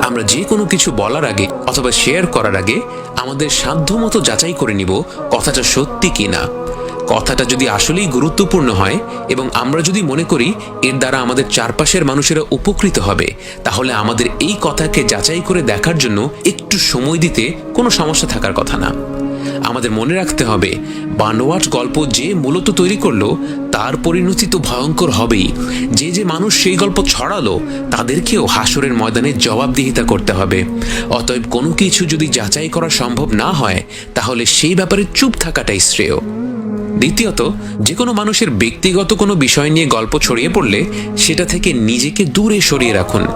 আমরা যে কোনো কিছু বলার আগে অথবা শেয়ার করার আগে আমাদের সাধ্যমতো যাচাই করে নিব কথাটা সত্যি কি না কথাটা যদি আসলেই গুরুত্বপূর্ণ হয় এবং আমরা যদি মনে করি এর দ্বারা আমাদের চারপাশের মানুষেরা উপকৃত হবে, তাহলে আমাদের এই কথাকে যাচাই করে দেখার জন্য একটু সময় দিতে কোনো সমস্যা থাকার কথা না। আমাদের মনে রাখতে হবে, বানোয়াট গল্প যে মূলত তৈরি করল, তার পরিণতি তো ভয়ঙ্কর হবেই। যে যে মানুষ সেই গল্প ছড়ালো, তাদেরকেও হাসরের ময়দানে জবাবদিহিতা করতে হবে। অতএব কোনো কিছু যদি যাচাই করা সম্ভব না হয়, তাহলে সেই ব্যাপারে চুপ থাকাটাই শ্রেয়। দ্বিতীয়ত, যে কোনো মানুষের ব্যক্তিগত কোনো বিষয় নিয়ে গল্প ছড়িয়ে পড়লে, সেটা থেকে নিজেকে দূরে সরিয়ে রাখুন।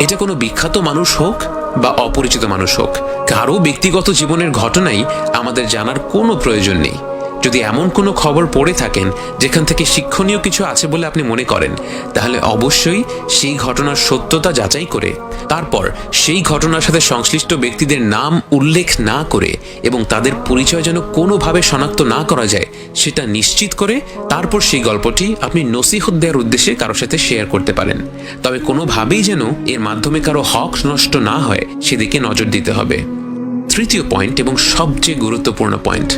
এটা কোনো বিখ্যাত মানুষ হোক বা অপরিচিত মানুষ হোক কারও ব্যক্তিগত জীবনের ঘটনাই আমাদের জানার কোনো প্রয়োজন নেই। যদি এমন কোনো খবর পড়ে থাকেন যেখান থেকে শিক্ষণীয় কিছু আছে বলে আপনি মনে করেন, তাহলে অবশ্যই সেই ঘটনার সত্যতা যাচাই করে, তারপর সেই ঘটনার সাথে সংশ্লিষ্ট ব্যক্তিদের নাম উল্লেখ না করে এবং তাদের পরিচয় যেন কোনোভাবে শনাক্ত না করা যায়, সেটা নিশ্চিত করে তারপর সেই গল্পটি আপনি নসিহত দেওয়ার উদ্দেশ্যে কারোর সাথে শেয়ার করতে পারেন। তবে কোনোভাবেই যেন এর মাধ্যমে কারও হক নষ্ট না হয়, সেদিকে নজর দিতে হবে। তৃতীয় পয়েন্ট এবং সবচেয়ে গুরুত্বপূর্ণ পয়েন্ট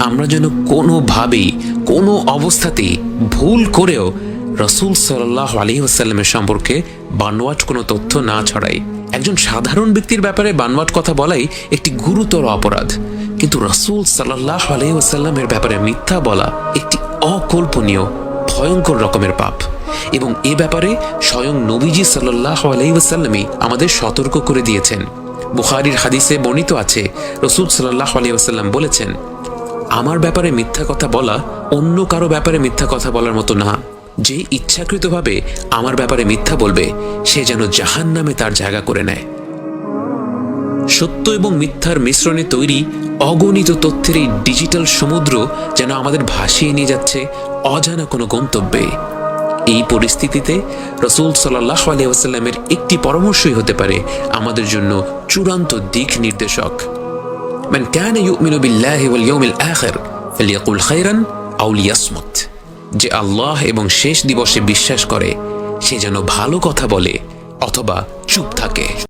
আমরা যেন কোনোভাবেই, কোনো অবস্থাতেই ভুল করেও রসুল সাল্লাহ আলী আসাল্লামের সম্পর্কে বানোয়াট কোনো তথ্য না ছড়াই। একজন সাধারণ ব্যক্তির ব্যাপারে বানোয়াট কথা বলাই একটি গুরুতর অপরাধ। কিন্তু রসুল সাল্লাহ আলী আসাল্লামের ব্যাপারে মিথ্যা বলা একটি অকল্পনীয়, ভয়ঙ্কর রকমের পাপ। এবং এ ব্যাপারে স্বয়ং নবীজি সাল্লাহ আলাইসাল্লামই আমাদের সতর্ক করে দিয়েছেন। বুখারির হাদিসে বর্ণিত আছে, রসুল সাল্লাহ আলাইসাল্লাম বলেছেন আমার ব্যাপারে মিথ্যা কথা বলা অন্য কারও ব্যাপারে মিথ্যা কথা বলার মতো না। যে ইচ্ছাকৃতভাবে আমার ব্যাপারে মিথ্যা বলবে, সে যেন জাহান নামে তার জায়গা করে নেয়। সত্য এবং মিথ্যার মিশ্রণে তৈরি অগণিত তথ্যের এই ডিজিটাল সমুদ্র যেন আমাদের ভাসিয়ে নিয়ে যাচ্ছে অজানা কোনো গন্তব্যে। এই পরিস্থিতিতে রসুল সাল্লাহ আলিয়াস্লামের একটি পরামর্শই হতে পারে আমাদের জন্য চূড়ান্ত দিক নির্দেশক। من كان يؤمن بالله واليوم الآخر فليقل خيرا أو ليصمت যে আল্লাহ এবং শেষ দিবসে বিশ্বাস করে সে যেন ভালো কথা বলে অথবা চুপ থাকে